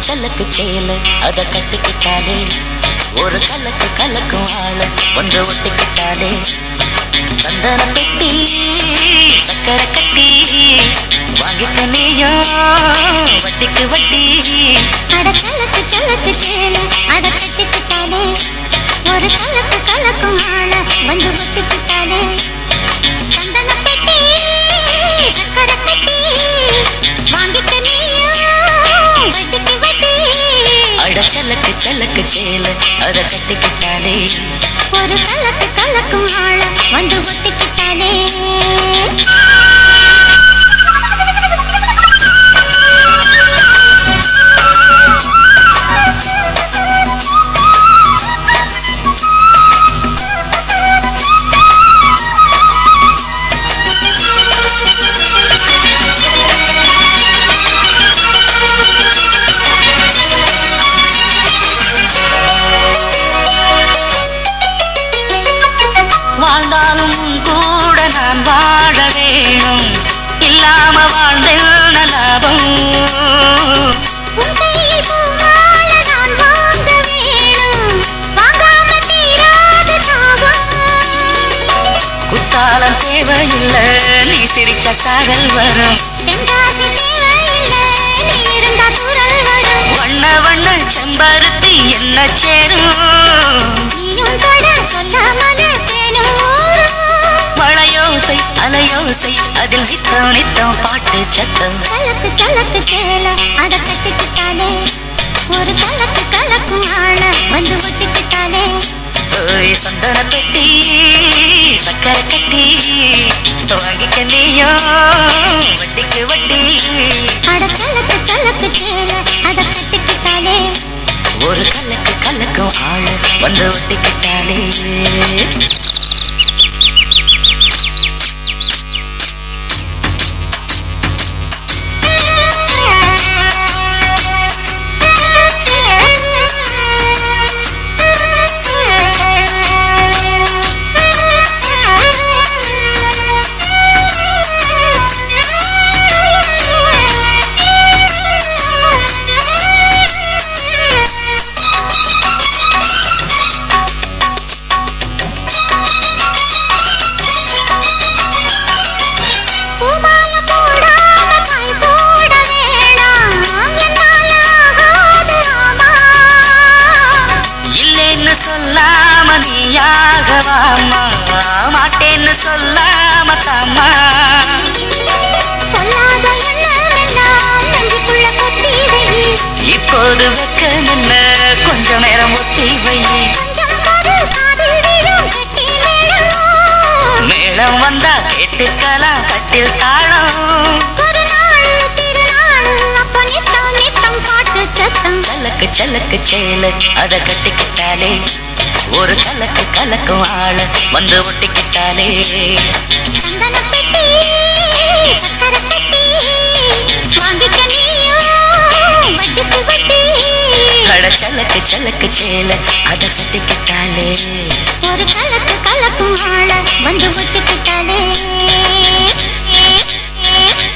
சலக்கு சேல அத கட்டிக்கிட்டாலே ஒரு கலக்கு கலக்கு வாழ ஒன்று ஒட்டிக்கிட்டாலே சந்தன பெட்டி சக்கரை கட்டி வாங்கிக்க வட்டிக்கு வட்டி. அட கலக்கு கலக்கு சேல அத கட்டிக்கிட்டாலே ஒரு கலக்கு கலக்கு வாழ வந்து ஒட்டிக்கிட்டாலே கலக்கு கலக்கும் வந்து ஒட்டிக்கிட்டாலே வாழ்ந்தாலும் கூட நான் வாழ வேணும் இல்லாம வாழ்ந்தென்ன லாபம். குத்தாலம் தேவையில்லை நீ சிரிச்ச சாரல் வரும். வண்ண வண்ண செம்பருத்தி என்ன சேரும். பாட்டு சத்தம். கலக்கு கலக்கு சேல அத கட்டிக்கிட்டாலே. ஒரு கலக்கு கலக்கும் ஆள வந்து ஒட்டிக்கிட்டாலே. ஓய் சந்தன பெட்டி சக்கரை கட்டி வாங்கிக்க நீயும் வட்டிக்கு வட்டி அட கலக்கு கலக்கு சேல அத கட்டிக்கிட்டாலே. ஒரு கலக்கு கலக்கும் ஆளு வந்து ஒட்டிக்கிட்டாலே. நீயாகவாமா மாட்டேன்னு சொல்லாம தாமா இப்போது வெக்கம் என்ன? கொஞ்ச நேரம் ஒத்தி வை. மேளம் வந்தா கேட்டுக்கலாம் கட்டில் சலக்கு சலக்கு கட்டிக்கிட்டாலே. ஒரு கலக்கு கலக்கும் ஆள வந்து ஒட்டிக்கிட்டாலே சந்தன பெட்டி சக்கர பெட்டி வாங்கிக்க நீயும் வட்டி அட சலக்கு சலக்கு சேல அத கட்டிக்கிட்டாலே ஒரு கலக்கு கலக்கும் ஆள வந்து ஒட்டிக்கிட்டாலே